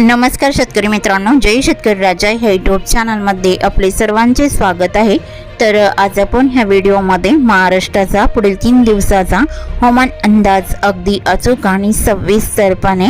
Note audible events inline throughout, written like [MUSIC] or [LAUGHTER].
नमस्कार शेतकरी मित्रांनो जय शेतकरी राजा. ह्या यूट्यूब चॅनलमध्ये आपले सर्वांचे स्वागत आहे. तर आज आपण ह्या व्हिडिओमध्ये महाराष्ट्राचा पुढील तीन दिवसाचा हवामान अंदाज अगदी अचूक आणि सविस्तरपणे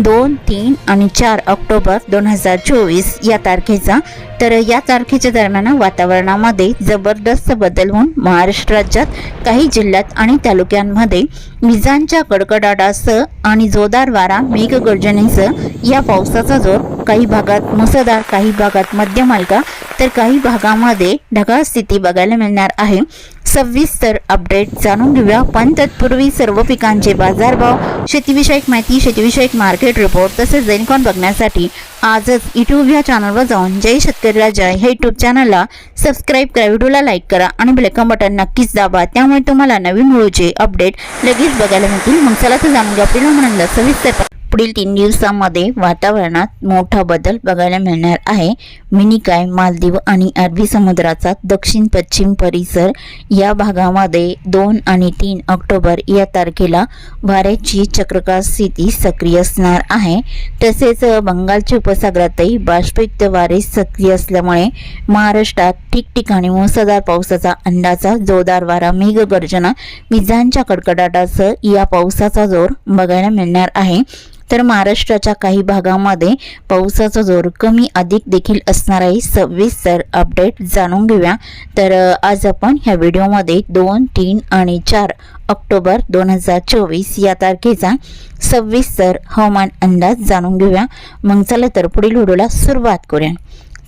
दोन तीन आणि चार ऑक्टोबर दोन हजार चोवीस या तारखेचा. तर या तारखेच्या दरम्यान वातावरणामध्ये जबरदस्त बदल होऊन महाराष्ट्र राज्यात काही जिल्ह्यात आणि तालुक्यांमध्ये विजांच्या कडकडाटासह आणि जोरदार वारा मेघगर्जनेसह या पावसाचा जोर काही भागात मुसळधार काही भागात मध्यम हलका तर काही भागामध्ये ढगाळ स्थिती बघायला मिळणार आहे. सविस्तर अपडेट जाणून घेऊया. पण तत्पूर्वी सर्व पिकांचे बाजारभाव शेतीविषयक माहिती शेतीविषयक मार्केट रिपोर्ट तसेच दैनिकॉन बघण्यासाठी आजच यूट्यूब या चॅनलवर जाऊन जय शेतकरी राजा हे यूट्यूब चॅनलला सबस्क्राईब करा. व्हिडिओला लाईक करा आणि बेलकम बटन नक्कीच दाबा. त्यामुळे तुम्हाला नवीन व्हिडिओचे अपडेट लगेच बघायला मिळतील. मग चला तर जाणून घ्या. आपल्याला म्हणून सविस्तर पुढील तीन दिवसामध्ये वातावरणात मोठा बदल बघायला मिळणार आहे. मिनिकाय मालदीव आणि अरबी समुद्राचा दक्षिण पश्चिम परिसर या भागामध्ये दोन आणि तीन ऑक्टोबर या तारखेला वाऱ्याची चक्रकार स्थिती सक्रिय असणार आहे. तसेच बंगालच्या उपसागरातही बाष्पयुक्त वारे सक्रिय असल्यामुळे महाराष्ट्रात ठिकठिकाणी मुसळधार पावसाचा अंदाजा जोरदार वारा मेघगर्जना विजांच्या कडकडाटासह या पावसाचा जोर बघायला मिळणार आहे. तर महाराष्ट्राच्या काही भागामध्ये पावसाचा जोर कमी अधिक देखील असणार आहे. सविस्तर अपडेट जाणून घेऊया. तर आज आपण ह्या व्हिडिओमध्ये दोन तीन आणि चार ऑक्टोबर दोन हजार चोवीस या तारखेचा सविस्तर हवामान अंदाज जाणून घेऊया. मग चला तर पुढील व्हिडिओला सुरुवात करूया.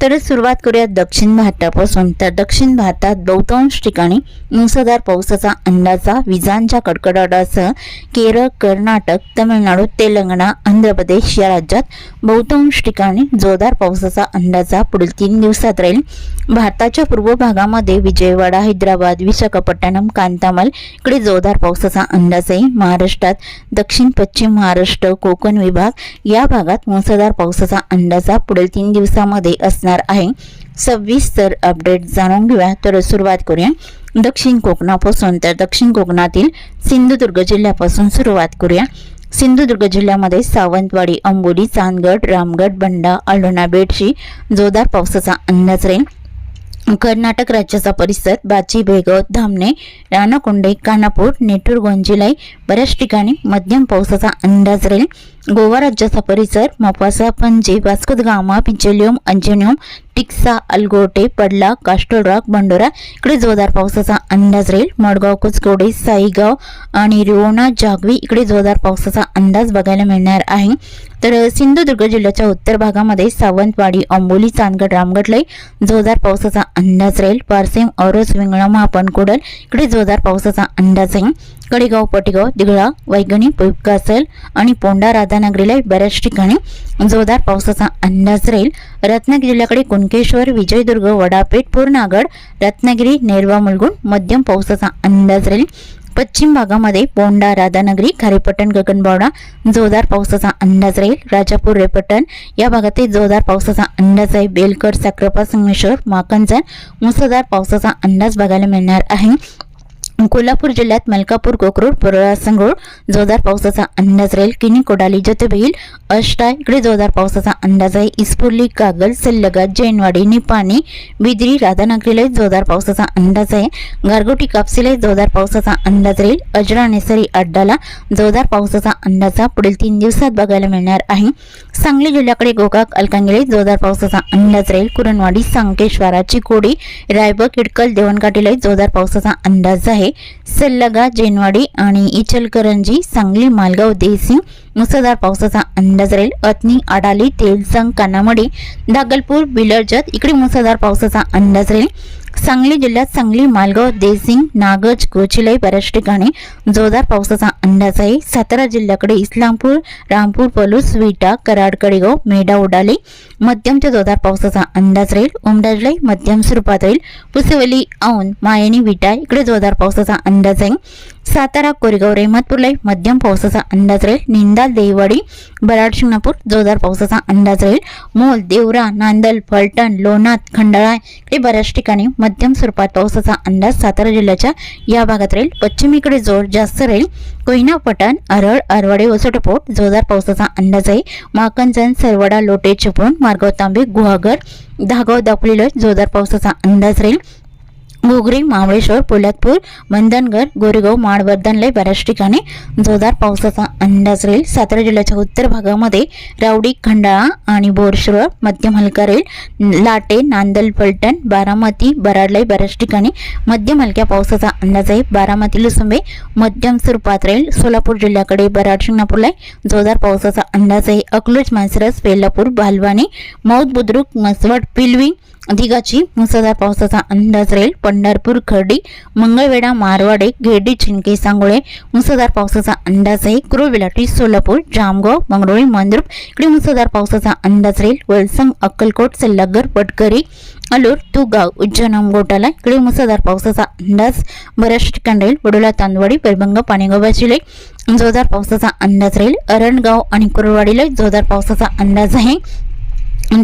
तर सुरुवात करूया दक्षिण भारतापासून. तर दक्षिण भारतात बहुतांश ठिकाणी मुसळधार पावसाचा अंदाजा विजांच्या कडकडाटासह केरळ कर्नाटक तमिळनाडू तेलंगणा आंध्र प्रदेश या राज्यात बहुतांश ठिकाणी जोरदार पावसाचा अंदाजा पुढील तीन दिवसात राहील. भारताच्या पूर्व भागामध्ये विजयवाडा हैदराबाद विशाखापट्टणम कांतामल इकडे जोरदार पावसाचा अंदाज आहे महाराष्ट्रात दक्षिण पश्चिम महाराष्ट्र कोकण विभाग या भागात मुसळधार पावसाचा अंदाजा पुढील तीन दिवसामध्ये असणार आहे. सविस्तर अपडेट जाणून घेऊया. तर सुरुवात करूया. दक्षिण कोकणापासून तर दक्षिण कोकणातील सिंधुदुर्ग जिल्ह्यापासून सुरुवात करूया. सिंधुदुर्ग जिल्ह्यामध्ये सावंतवाडी अंबोली चांदगड रामगड बंडा अलोणा बेडशी जोरदार पावसाचा अंदाज राहील. कर्नाटक राज्याचा परिसर बाची भेगवत धामणे राणाकुंडे कानापूर नेटूर गोंजिलाई बऱ्याच ठिकाणी मध्यम पावसाचा अंदाज राहील. गोवा राज्याचा परिसर मोपासा पणजी वास्को द गामा पिंचेलियम अंजनियम टिक्सा अलगोटे पडला कास्टोलराक बंडोरा इकडे जोरदार पावसाचा अंदाज राहील. मडगाव कुचकोडे साईगाव आणि रिवोणा जागवी इकडे जोरदार पावसाचा अंदाज बघायला मिळणार आहे. तर सिंधुदुर्ग जिल्ह्याच्या उत्तर भागामध्ये सावंतवाडी अंबोली चांदगड रामगडलाई जोरदार पावसाचा अंदाज राहील. पारसेम औरस विंगळा महापण कुडल इकडे जोरदार पावसाचा अंदाज आहे. कडेगाव पटेगाव दिघळा वैगणी पुपकासल आणि पोंडा राधानगरीला बऱ्याच ठिकाणी जोरदार पावसाचा अंदाज राहील. रत्नागिरी जिल्ह्याकडे कुणकेश्वर विजयदुर्ग वडापेठ पूर्णागड रत्नागिरी नेरवा मुलगुण मध्यम पावसाचा अंदाज राहील. पश्चिम भागामध्ये पोंडा राधानगरी खारेपट्टण गगनबावडा जोरदार पावसाचा अंदाज राहील. राजापूर रेपट्टण या भागातही जोरदार पावसाचा अंदाज आहे. बेलकर साक्रपा संगमेश्वर माकंजन मुसळधार पावसाचा अंदाज बघायला मिळणार आहे. कोल्हापूर जिल्ह्यात मलकापूर कोकरूड परळासंगोळ जोरदार पावसाचा अंदाज राहील. किनी कोडाली जोतेबहील अष्टा इकडे जोरदार पावसाचा अंदाज आहे. इस्पुर्ली कागल सल्लगा जैनवाडी निपाणी बिद्री राधानगरीला जोरदार पावसाचा अंदाज आहे. गारगोटी कापसीला जोरदार पावसाचा अंदाज राहील. अजरा नेसरी अड्डाला जोरदार पावसाचा अंदाज पुढील तीन दिवसात बघायला मिळणार आहे. सांगली जिल्ह्याकडे गोकाक अलकांगिले जोरदार पावसाचा अंदाज राहील. कुरणवाडी सांकेश्वराची कोडी रायबग इडकल देवणकाटीला जोरदार पावसाचा अंदाज आहे. सल्लगा जेनवाडी आणि इचलकरंजी सांगली मालगाव देसिंग मुसळधार पावसाचा अंदाज राहील. अतनी अडाली तेलसंग कानामडी दागलपूर बिलरजत इकडे मुसळधार पावसाचा अंदाज राहील. सांगली जिल्ह्यात सांगली मालगाव देसिंग नागज गोचिलाई बऱ्याच ठिकाणी जोरदार पावसाचा अंदाज आहे. सातारा जिल्ह्याकडे इस्लामपूर रामपूर पलूस विटा कराड कडेगाव मेढा उडाले मध्यम ते जोरदार पावसाचा अंदाज राहील. उमडाजलाई मध्यम स्वरूपात राहील. पुसेवली औन मायणी विटा इकडे जोरदार पावसाचा अंदाज आहे. सातारा कोरेगाव रेहमतपूरला मध्यम पावसाचा अंदाज राहील. निंदाल देवाडी बराड शिंगणापूर जोरदार पावसाचा अंदाज राहील. मोल देवरा नांदल फलटण लोणात खंडाळा इकडे बऱ्याच ठिकाणी मध्यम स्वरूपात पावसाचा अंदाज सातारा जिल्ह्याच्या या भागात राहील. पश्चिमेकडे जोर जास्त राहील. कोयना पटण अरळ अरवाडे वसोटपोट जोरदार पावसाचा अंदाज आहे. माकंजन सरवडा लोटे चिपळूण मार्गाव तांबे गुहागर धागाव दापोलीला जोरदार पावसाचा अंदाज राहील. घोगरी महाबळेश्वर पोलादपूर मंदनगड गोरेगाव माडवर्धनला बऱ्याच ठिकाणी जोरदार पावसाचा अंदाज राहील सातारा जिल्ह्याच्या उत्तर भागामध्ये रावडी खंडाळा आणि बोरशिरोळ मध्यम हलका राहील लाटे नांदल पलटण बारामती बराडलाई बऱ्याच ठिकाणी मध्यम हलक्या पावसाचा अंदाज आहे बारामती लुसुंबे मध्यम स्वरूपात राहील सोलापूर जिल्ह्याकडे बराड शिंगणापूरला जोरदार पावसाचा अंदाज आहे अकलूज मानसरस वेल्लापूर बालवानी मौद बुद्रुक मसवड पिलवी दिगाची मुसळधार पावसाचा अंदाज राहील. पंढरपूर खर्डी मंगळवेढा मारवाडे घेडी चिंके सांगोळे मुसळधार पावसाचा अंदाज आहे. कुरुविलाटी सोलापूर जामगाव मंगरुळी मंद्रुप इकडे मुसळधार पावसाचा अंदाज राहील. वलसंग अक्कलकोट सल्लागर पटकरी अलूर तुगाव उज्जैन गोटाला इकडे मुसळधार पावसाचा अंदाज बऱ्याच ठिकाणी राहील. वडोला तांदवाडी पेरबंग पाणीगोबा जिले जोरदार पावसाचा अंदाज राहील. अरणगाव आणि कुरवाडीला जोरदार पावसाचा अंदाज आहे.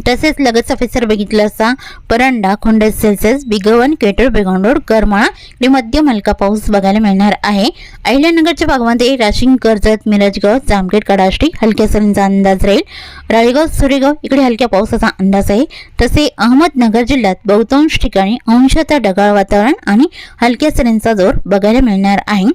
तसेच लगेच ऑफिसर बघितलं असता परंडा खोंडस सेल्सेस बिगवन केटर बेगोंडोड करमाळा इकडे मध्यम हलका पाऊस बघायला मिळणार आहे. अहिल्यानगरच्या भागामध्ये राशिंग कर्जत मिरजगाव जामखेड कडाष्टी हलक्या सरींचा अंदाज राहील. राळेगाव सुरेगाव इकडे हलक्या पावसाचा अंदाज आहे. तसे अहमदनगर जिल्ह्यात बहुतांश ठिकाणी अंशतः ढगाळ वातावरण आणि हलक्या सरींचा जोर बघायला मिळणार आहे.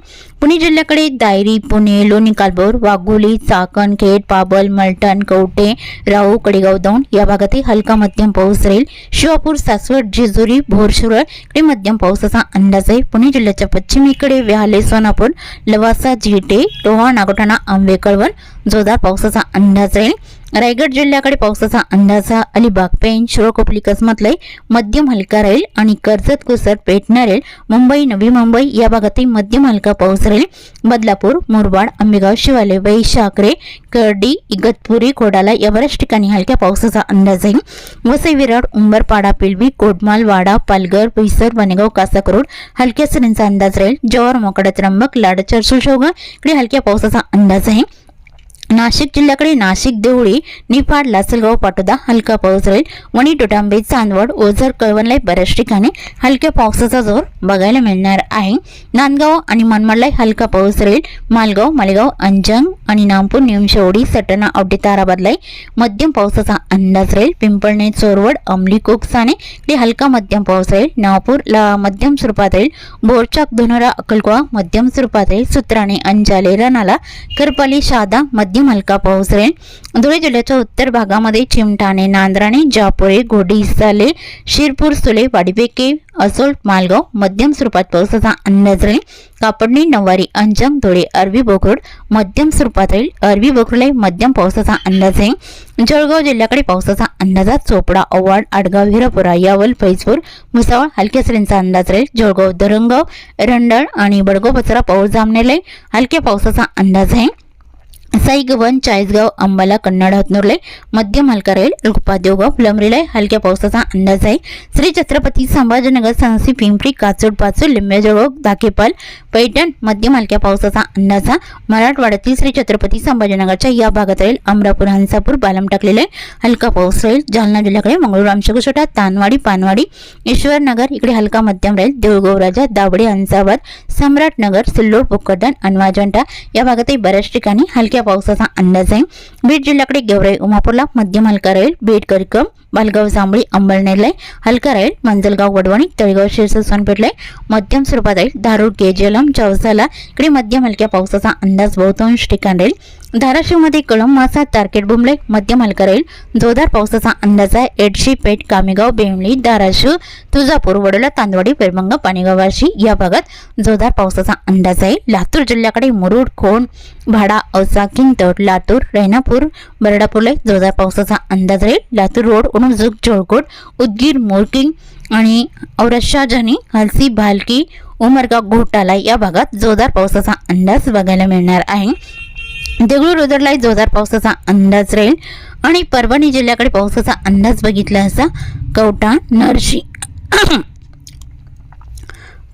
पुणे जिल्ह्याकडे दायरी पुणे लोणी कालबोर वाघोली चाकण खेड पाबल मलटण कवटे राहू कडेगाव दौंड या भागातही हलका मध्यम पाऊस राहील. शिवापूर सासवड जेजुरी भोरशुरळ इकडे मध्यम पावसाचा अंदाज आहे. पुणे जिल्ह्याच्या पश्चिमेकडे व्याहाले सोनापूर लवासा झिटे टोहा नागोठाणा आंबे कळवण जोरदार पावसाचा अंदाज राहील. रायगड जिल्ह्याकडे पावसाचा अंदाजा अलिबाग पेन शिरोकोपली कसमतलय मध्यम हलका राहील आणि कर्जत कुसर पेटणार राहील मुंबई नवी मुंबई या भागातही मध्यम हलका पाऊस राहील. बदलापूर मुरबाड आंबेगाव शिवाले वैशाकरे कर्डी इगतपुरी कोडाला या बऱ्याच ठिकाणी हलक्या पावसाचा अंदाज आहे. वसई विराट उंबरपाडा पिलवी कोटमाल वाडा पालघर बोईसर वनेगाव कासाकरोड हलक्या सरींचा अंदाज राहील. जवार मोकडा त्र्यंबक लाडचर सुशोगा इकडे हलक्या पावसाचा अंदाज आहे. नाशिक जिल्ह्याकडे नाशिक देवळी निफाड लासलगाव पाटोदा हलका पाऊस राहील. वणी टोटांबे चांदवड ओझर कळवणलाई बऱ्याच ठिकाणी हलक्या पावसाचा जोर बघायला मिळणार आहे. नांदगाव आणि मनमाडलाई हलका पाऊस राहील. मालगाव मालेगाव अंजंग आणि नामपूर निमशेवडी सटना औटी ताराबादलाही मध्यम पावसाचा अंदाज राहील. पिंपळणे चोरवड अमली कोकसाने ते हलका मध्यम पाऊस राहील. नागपूरला मध्यम स्वरूपात राहील. बोरचाक धुनोरा अक्कलकोवा मध्यम स्वरूपात राहील. सुत्राणे अंजाले रणाला करपाली शादा मध्यम हलका पाऊस राहील धुळे जिल्ह्याच्या उत्तर भागामध्ये चिमठाणे नांद्राणे जापोरे घोडीसाले शिरपूर सुले वाडीपेके असोल मालगाव मध्यम स्वरूपात पावसाचा अंदाज राहील. कापडणी नवारी अंजम धुळे अरबी बोकरोड मध्यम स्वरूपात राहील. अरबी बोकरोडला मध्यम पावसाचा अंदाज आहे. जळगाव जिल्ह्याकडे पावसाचा अंदाजा चोपडा ओवाड आडगाव हिरापुरा यावल फैजपूर भुसावळ हलक्या सरींचा अंदाज राहील. जळगाव दरंगाव रंडळ आणि बडगो बचरा पाऊस जामनेला हलक्या पावसाचा अंदाज आहे. साईगवन चाळीसगाव अंबाला कन्नड हतनूरले मध्यम हलका राहील रुपा देवगाव हलक्या पावसाचा अंदाज आहे. श्री छत्रपती संभाजीनगर सांसी पिंपरी काचोड पाचोड लिंबेजळगाव दाखेपाल पैठण मध्यम हलक्या पावसाचा अंदाज अंदाजा मराठवाड्यातील श्री छत्रपती संभाजीनगरच्या या भागात राहील अमरापूर हंसापूर बालम टाकलेले हलका पाऊस राहील. जालना जिल्ह्याकडे मंगळूर आमशकुशोटा तानवाडी पानवाडी ईश्वरनगर इकडे हलका मध्यम राहील. देऊळगाव राजा दावडे हंसाबाद सम्राटनगर सिल्लोड भोकरदन अनवाजंटा या भागातही बऱ्याच ठिकाणी हलक्या पावसाचा अंदाज आहे. बीड जिल्ह्याकडे गेवराई उमापूरला मध्यम हलका राहील. बीड करिकम बालगाव जांभळी अंबळनेरला हलका राहील. मंजलगाव वडवणी तळेगाव शिरसर सोनपेठला मध्यम स्वरूपात राहील. धारूर केजलम चौसाला इकडे मध्यम हलक्या पावसाचा अंदाज बहुतांश ठिकाण राहील. धाराशिवमध्ये कळम मासा तारकेट बुमले मध्यम हलका राहील. जोरदार पावसाचा अंदाज आहे. एडशी पेठ कामेगाव बेवली धाराशिव तुळजापूर वडोला तांदवाडी पेरमंग पाणीगावाशी या भागात जोरदार पावसाचा अंदाज आहे. लातूर जिल्ह्याकडे मुरुड खोण भाडा औसा किंगतड लातूर रेणापूर बरडापूरला जोरदार पावसाचा अंदाज राहील. लातूर रोड उणुजुक जोळकोट उदगीर मोरकिंग आणि औरशाजनी हलसी भालकी उमरगाव घोटाला या भागात जोरदार पावसाचा अंदाज बघायला मिळणार आहे. देगलूर उदरला जोरदार पावसाचा अंदाज राहील आणि परभणी जिल्ह्याकडे पावसाचा अंदाज बघितला असा कवटा नरशी. [COUGHS]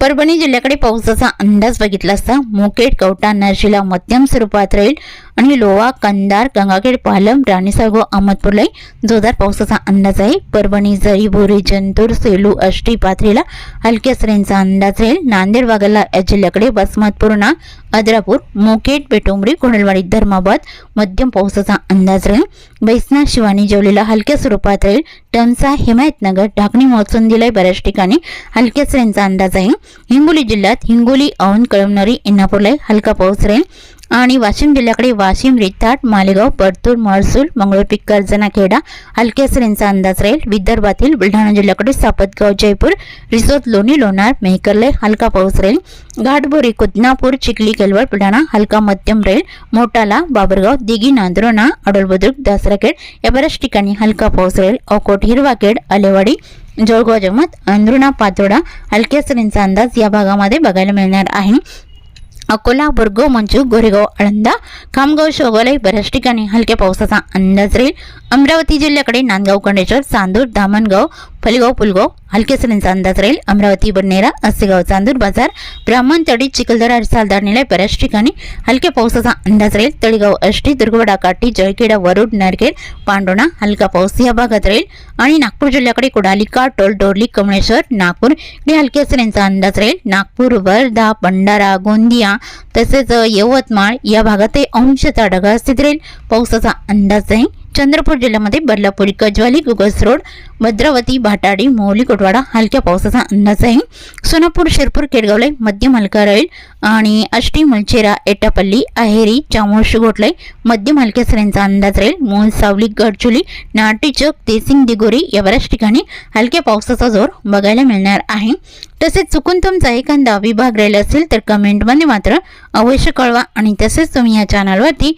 परभणी जिल्ह्याकडे पावसाचा अंदाज बघितला असता मुकेट कवटा नरशीला मध्यम स्वरूपात राहील आणि लोहा कंदार गंगाखेड पालम राणीसागो अहमदपूरलाही जोरदार पावसाचा अंदाज आहे. परभणी जरी बोरी जंतूर सेलू अष्टी पाथरीला हलक्या सरींचा अंदाज राहील. नांदेड वागला या जिल्ह्याकडे बसमतपूर्णा अद्रापूर मोकेट बेटोंबरी कोंडलवाडी धर्माबाद मध्यम पावसाचा अंदाज राहील. बैसना शिवानी जेवलेला हलक्या स्वरूपात राहील. टमसा हिमायतनगर ढाकणी मोचंदीला बऱ्याच ठिकाणी हलक्या सरींचा अंदाज आहे. हिंगोली जिल्ह्यात हिंगोली औंध कळमनरी इंदापूरला हलका पाऊस राहील. आणि वाशिम जिल्ह्याकडे वाशिम रिताट मालेगाव परतूर महसूल मंगळूर कर्जना खेडा हलक्या सरींचा अंदाज राहील विदर्भातील बुलढाणा जिल्ह्याकडे सापतगाव जयपूर रिसोद लोणी लोणार मेहकरले हलका पाऊस राहील घाटबोरी कुदनापूर चिखली केलवड बुलढाणा हलका मध्यम राहील मोटाला बाबरगाव दिगी नांदरोणा अडोलबुद्रुक दासराखेड या बऱ्याच ठिकाणी हलका पाऊस राहील अकोट हिरवाखेड आलेवाडी जळगाव जमत अंदरुणा पातोडा हलक्या सरींचा अंदाज या भागामध्ये बघायला मिळणार आहे. अकोला बुरगो मंजू गोरेगाव आळंदा खामगाव शोगाला बऱ्याच ठिकाणी हलक्या पावसाचा अंदाज राहील अमरावती जिल्ह्याकडे नांदगाव कंडेश्वर चांदूर धामणगाव फलगाव पुलगाव हलकेसरींचा अंदाज राहील. अमरावती बडनेरा असेगाव चांदूर बाजार ब्राह्मण तडी चिखलदरा सालदार निलय बऱ्याच ठिकाणी. हलक्या पावसाचा अंदाज राहील. तळेगाव अष्टी दुर्गवडा काठी जळखेडा वरुड नरखेड पांडोणा हलका पाऊस या भागात राहील. आणि नागपूर जिल्ह्याकडे कुडालिका टोल डोरली कमळेश्वर नागपूर इकडे हलक्या सरींचा अंदाज राहील. नागपूर वर्धा भंडारा गोंदिया तसेच यवतमाळ या भागातही अंशचा ढगा स्थित राहील. पावसाचा अंदाज आहे चंद्रपूर जिल्ह्यामध्ये बदलापूर कजवाली गुगस रोड भद्रावती भाटाडी मोहली कोटवाडा हलक्या पावसाचा अंदाज आहे सोनापूर शिरपूर केडगावला मध्यम हलका राहील आणि आष्टी मलचेरा एटापल्ली अहेरी चामोर्श गोटलाई मध्यम हलक्या सरींचा अंदाज राहील. मोहन सावली गडचुली नाटीचक तेसिंग दिगोरी या बऱ्याच ठिकाणी हलक्या पावसाचा जोर बघायला मिळणार आहे. तसेच चुकून तुमचा एखादा विभाग राहिला असेल तर कमेंटमध्ये मात्र अवश्य कळवा आणि तसेच तुम्ही या चॅनलवरती